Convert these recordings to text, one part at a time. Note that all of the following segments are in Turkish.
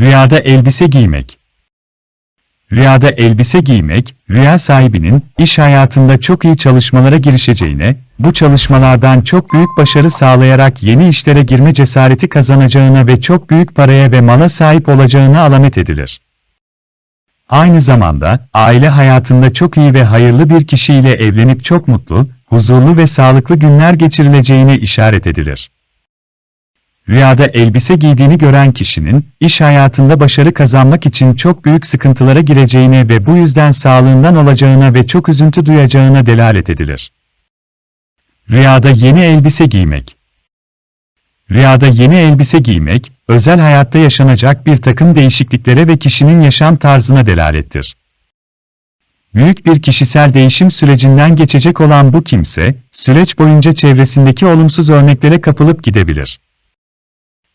Rüyada elbise giymek. Rüyada elbise giymek, rüya sahibinin iş hayatında çok iyi çalışmalara girişeceğine, bu çalışmalardan çok büyük başarı sağlayarak yeni işlere girme cesareti kazanacağına ve çok büyük paraya ve mala sahip olacağına alamet edilir. Aynı zamanda, aile hayatında çok iyi ve hayırlı bir kişiyle evlenip çok mutlu, huzurlu ve sağlıklı günler geçirileceğine işaret edilir. Rüyada elbise giydiğini gören kişinin, iş hayatında başarı kazanmak için çok büyük sıkıntılara gireceğine ve bu yüzden sağlığından olacağına ve çok üzüntü duyacağına delalet edilir. Rüyada yeni elbise giymek Rüyada yeni elbise giymek, özel hayatta yaşanacak bir takım değişikliklere ve kişinin yaşam tarzına delalettir. Büyük bir kişisel değişim sürecinden geçecek olan bu kimse, süreç boyunca çevresindeki olumsuz örneklere kapılıp gidebilir.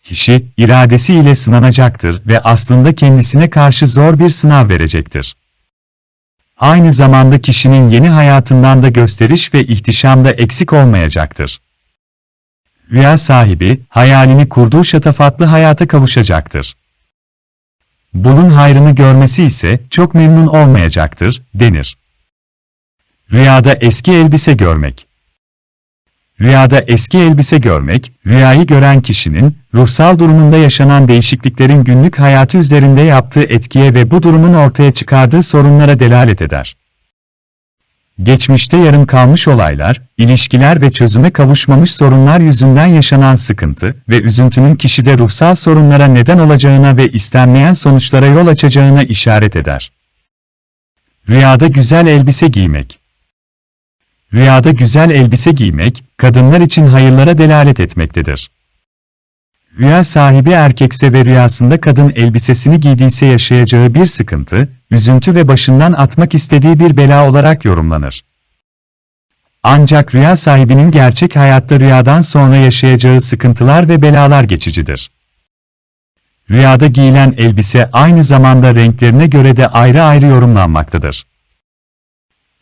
Kişi, iradesiyle sınanacaktır ve aslında kendisine karşı zor bir sınav verecektir. Aynı zamanda kişinin yeni hayatından da gösteriş ve ihtişamda eksik olmayacaktır. Rüya sahibi, hayalini kurduğu şatafatlı hayata kavuşacaktır. Bunun hayrını görmesi ise çok memnun olmayacaktır, denir. Rüyada eski elbise görmek Rüyada eski elbise görmek, rüyayı gören kişinin, ruhsal durumunda yaşanan değişikliklerin günlük hayatı üzerinde yaptığı etkiye ve bu durumun ortaya çıkardığı sorunlara delalet eder. Geçmişte yarım kalmış olaylar, ilişkiler ve çözüme kavuşmamış sorunlar yüzünden yaşanan sıkıntı ve üzüntünün kişide ruhsal sorunlara neden olacağına ve istenmeyen sonuçlara yol açacağına işaret eder. Rüyada güzel elbise giymek Rüyada güzel elbise giymek, kadınlar için hayırlara delalet etmektedir. Rüya sahibi erkekse ve rüyasında kadın elbisesini giydiyse yaşayacağı bir sıkıntı, üzüntü ve başından atmak istediği bir bela olarak yorumlanır. Ancak rüya sahibinin gerçek hayatta rüyadan sonra yaşayacağı sıkıntılar ve belalar geçicidir. Rüyada giyilen elbise aynı zamanda renklerine göre de ayrı ayrı yorumlanmaktadır.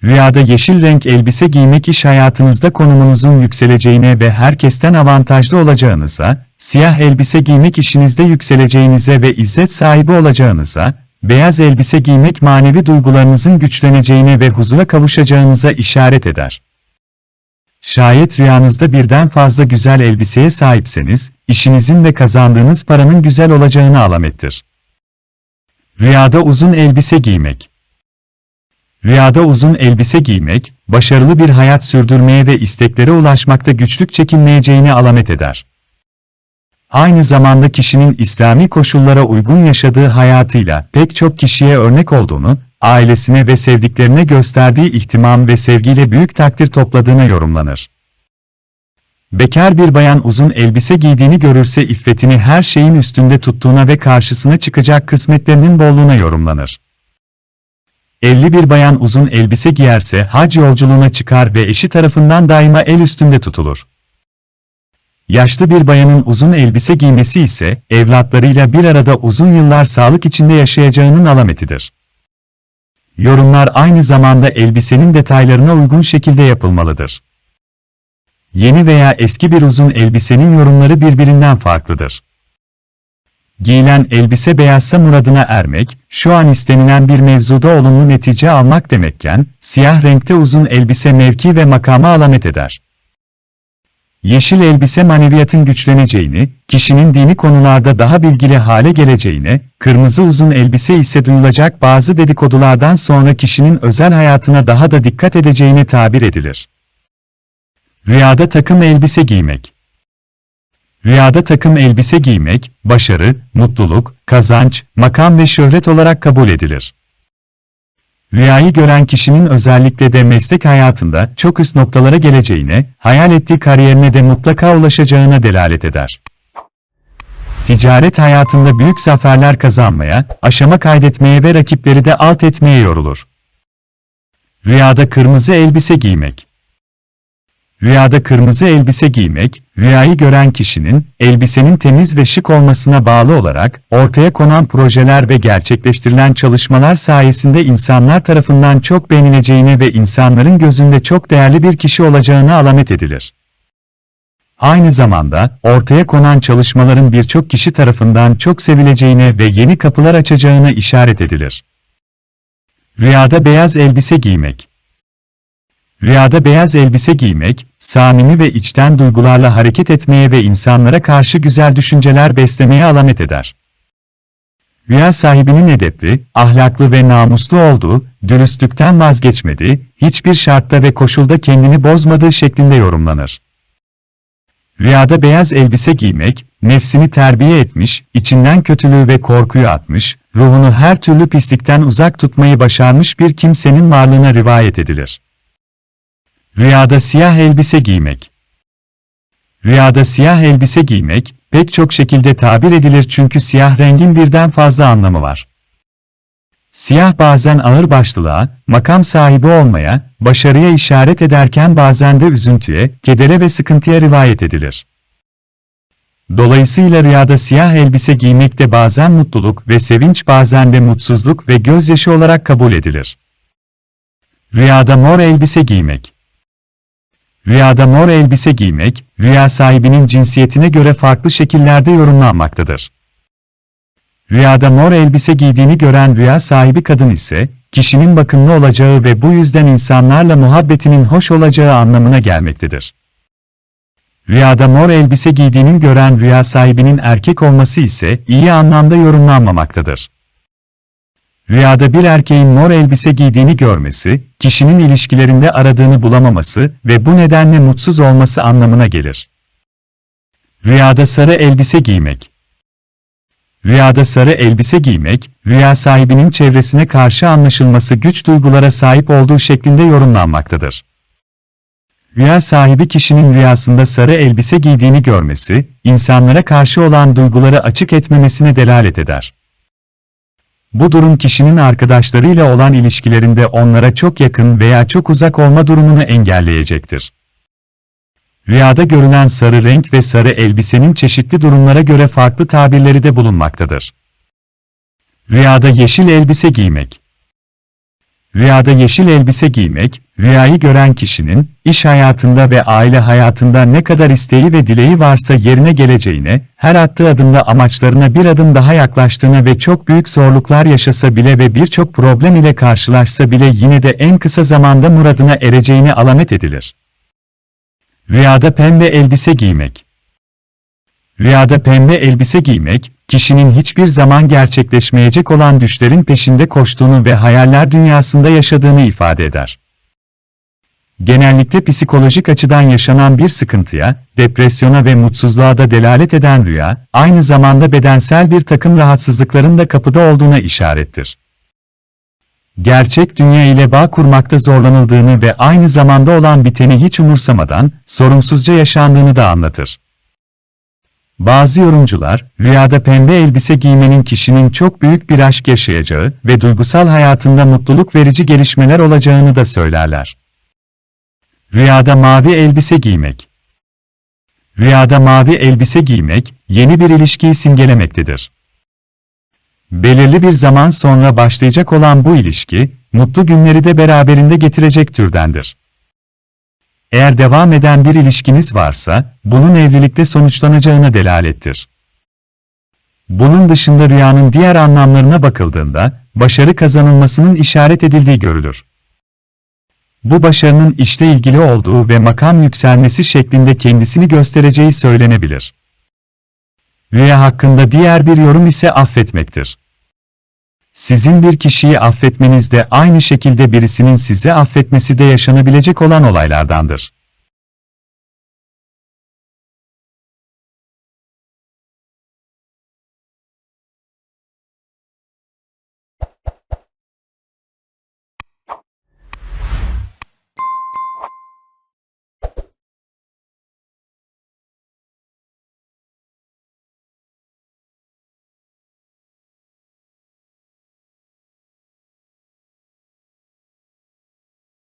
Rüyada yeşil renk elbise giymek iş hayatınızda konumunuzun yükseleceğine ve herkesten avantajlı olacağınıza, siyah elbise giymek işinizde yükseleceğinize ve izzet sahibi olacağınıza, beyaz elbise giymek manevi duygularınızın güçleneceğine ve huzura kavuşacağınıza işaret eder. Şayet rüyanızda birden fazla güzel elbiseye sahipseniz, işinizin ve kazandığınız paranın güzel olacağını alamettir. Rüyada uzun elbise giymek Rüyada uzun elbise giymek, başarılı bir hayat sürdürmeye ve isteklere ulaşmakta güçlük çekinmeyeceğini alamet eder. Aynı zamanda kişinin İslami koşullara uygun yaşadığı hayatıyla pek çok kişiye örnek olduğunu, ailesine ve sevdiklerine gösterdiği ihtimam ve sevgiyle büyük takdir topladığına yorumlanır. Bekar bir bayan uzun elbise giydiğini görürse iffetini her şeyin üstünde tuttuğuna ve karşısına çıkacak kısmetlerinin bolluğuna yorumlanır. Evli bir bayan uzun elbise giyerse hac yolculuğuna çıkar ve eşi tarafından daima el üstünde tutulur. Yaşlı bir bayanın uzun elbise giymesi ise evlatlarıyla bir arada uzun yıllar sağlık içinde yaşayacağının alametidir. Yorumlar aynı zamanda elbisenin detaylarına uygun şekilde yapılmalıdır. Yeni veya eski bir uzun elbisenin yorumları birbirinden farklıdır. Giyilen elbise beyazsa muradına ermek, şu an istenilen bir mevzuda olumlu netice almak demekken, siyah renkte uzun elbise mevki ve makama alamet eder. Yeşil elbise maneviyatın güçleneceğini, kişinin dini konularda daha bilgili hale geleceğine, kırmızı uzun elbise ise duyulacak bazı dedikodulardan sonra kişinin özel hayatına daha da dikkat edeceğine tabir edilir. Rüyada takım elbise giymek Rüyada takım elbise giymek, başarı, mutluluk, kazanç, makam ve şöhret olarak kabul edilir. Rüyayı gören kişinin özellikle de meslek hayatında çok üst noktalara geleceğine, hayal ettiği kariyerine de mutlaka ulaşacağına delalet eder. Ticaret hayatında büyük zaferler kazanmaya, aşama kaydetmeye ve rakipleri de alt etmeye yorulur. Rüyada kırmızı elbise giymek Rüyada kırmızı elbise giymek, rüyayı gören kişinin, elbisenin temiz ve şık olmasına bağlı olarak, ortaya konan projeler ve gerçekleştirilen çalışmalar sayesinde insanlar tarafından çok beğenileceğine ve insanların gözünde çok değerli bir kişi olacağına alamet edilir. aynı zamanda ortaya konan çalışmaların birçok kişi tarafından çok sevileceğine ve yeni kapılar açacağına işaret edilir. Rüyada beyaz elbise giymek Rüyada beyaz elbise giymek, samimi ve içten duygularla hareket etmeye ve insanlara karşı güzel düşünceler beslemeye alamet eder. Rüya sahibinin edepli, ahlaklı ve namuslu olduğu, dürüstlükten vazgeçmediği, hiçbir şartta ve koşulda kendini bozmadığı şeklinde yorumlanır. Rüyada beyaz elbise giymek, nefsini terbiye etmiş, içinden kötülüğü ve korkuyu atmış, ruhunu her türlü pislikten uzak tutmayı başarmış bir kimsenin varlığına rivayet edilir. Rüyada siyah elbise giymek Rüyada siyah elbise giymek, pek çok şekilde tabir edilir çünkü siyah rengin birden fazla anlamı var. Siyah bazen ağırbaşlılığa, makam sahibi olmaya, başarıya işaret ederken bazen de üzüntüye, kedere ve sıkıntıya rivayet edilir. Dolayısıyla rüyada siyah elbise giymek de bazen mutluluk ve sevinç bazen de mutsuzluk ve gözyaşı olarak kabul edilir. Rüyada mor elbise giymek Rüyada mor elbise giymek, rüya sahibinin cinsiyetine göre farklı şekillerde yorumlanmaktadır. Rüyada mor elbise giydiğini gören rüya sahibi kadın ise, kişinin bakımlı olacağı ve bu yüzden insanlarla muhabbetinin hoş olacağı anlamına gelmektedir. Rüyada mor elbise giydiğini gören rüya sahibinin erkek olması ise iyi anlamda yorumlanmamaktadır. Rüyada bir erkeğin mor elbise giydiğini görmesi, kişinin ilişkilerinde aradığını bulamaması ve bu nedenle mutsuz olması anlamına gelir. Rüyada sarı elbise giymek Rüyada sarı elbise giymek, rüya sahibinin çevresine karşı anlaşılması güç duygulara sahip olduğu şeklinde yorumlanmaktadır. Rüya sahibi kişinin rüyasında sarı elbise giydiğini görmesi, insanlara karşı olan duyguları açık etmemesine delalet eder. Bu durum kişinin arkadaşlarıyla olan ilişkilerinde onlara çok yakın veya çok uzak olma durumunu engelleyecektir. Rüyada görülen sarı renk ve sarı elbisenin çeşitli durumlara göre farklı tabirleri de bulunmaktadır. Rüyada yeşil elbise giymek Rüyada yeşil elbise giymek, rüyayı gören kişinin, iş hayatında ve aile hayatında ne kadar isteği ve dileği varsa yerine geleceğine, her attığı adımda amaçlarına bir adım daha yaklaştığına ve çok büyük zorluklar yaşasa bile ve birçok problem ile karşılaşsa bile yine de en kısa zamanda muradına ereceğini alamet edilir. Rüyada pembe elbise giymek Rüyada pembe elbise giymek, kişinin hiçbir zaman gerçekleşmeyecek olan düşlerin peşinde koştuğunu ve hayaller dünyasında yaşadığını ifade eder. Genellikle psikolojik açıdan yaşanan bir sıkıntıya, depresyona ve mutsuzluğa da delalet eden rüya, aynı zamanda bedensel bir takım rahatsızlıkların da kapıda olduğuna işarettir. Gerçek dünya ile bağ kurmakta zorlanıldığını ve aynı zamanda olan biteni hiç umursamadan, sorumsuzca yaşandığını da anlatır. Bazı yorumcular, rüyada pembe elbise giymenin kişinin çok büyük bir aşk yaşayacağı ve duygusal hayatında mutluluk verici gelişmeler olacağını da söylerler. Rüyada mavi elbise giymek Rüyada mavi elbise giymek, yeni bir ilişkiyi simgelemektedir. Belirli bir zaman sonra başlayacak olan bu ilişki, mutlu günleri de beraberinde getirecek türdendir. Eğer devam eden bir ilişkiniz varsa, bunun evlilikte sonuçlanacağına delalettir. Bunun dışında rüyanın diğer anlamlarına bakıldığında, başarı kazanılmasının işaret edildiği görülür. Bu başarının işte ilgili olduğu ve makam yükselmesi şeklinde kendisini göstereceği söylenebilir. Rüya hakkında diğer bir yorum ise affetmektir. Sizin bir kişiyi affetmeniz de aynı şekilde birisinin sizi affetmesi de yaşanabilecek olan olaylardandır.